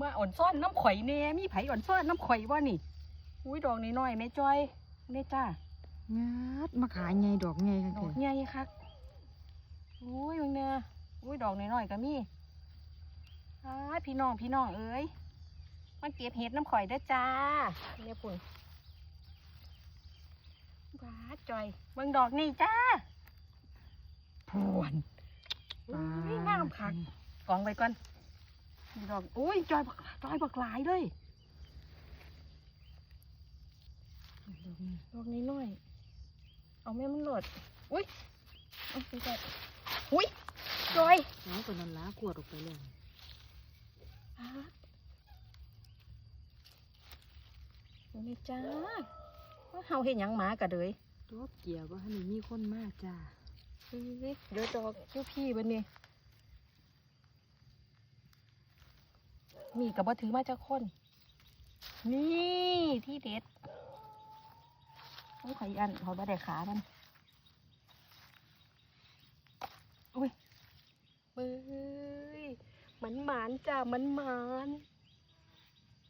มาอ่อนซ่อนน้ำข่อยแน่มีไผอ่อนซ่อนน้ำข่อยว่านี่ อุ้ยดอกนี้น้อยแม่จ้อยแม่จ้างาดมาขายไงดอกไงกันดเถอกอะใหญ่คักอุ้ยมึงเนี่ยอุ้ยดอกน้อยๆก็มีอ้ายพี่น้องพี่น้องเอ้ยมันเก็บเห็ดน้ำข่อยได้อจ้าเนี่ยปุ่นบาดจอยเบิ่งดอกนี่จ้าพวนปลาอุ้ยงามคักกองไว้ก่อนนี่ ดอกอุ้ยจอยบักจอยบักหลายเลยดอกนี้ดอกนี้น้อยเอาแม่มันโหลดอุ้ยเอาไปจอยอุ้ยจอยแล้วก็นันล้าขวดออกไปเลยอ่าดูนี่จ้าว่าเฮาเห็นยังหมากะเลยตัวเกี่ยวก็ให้มีมีคนมากจ้าเฮ้ยเดี๋ยวดอกเจ้าพี่บันนี่ มีกับว่าถือมาจากคน นี่ที่เด็ดโอ้ยขออีกอันเขาบ่ได้ขามันอุ้ยเบ้ยมันหมานจ้ามันหมาน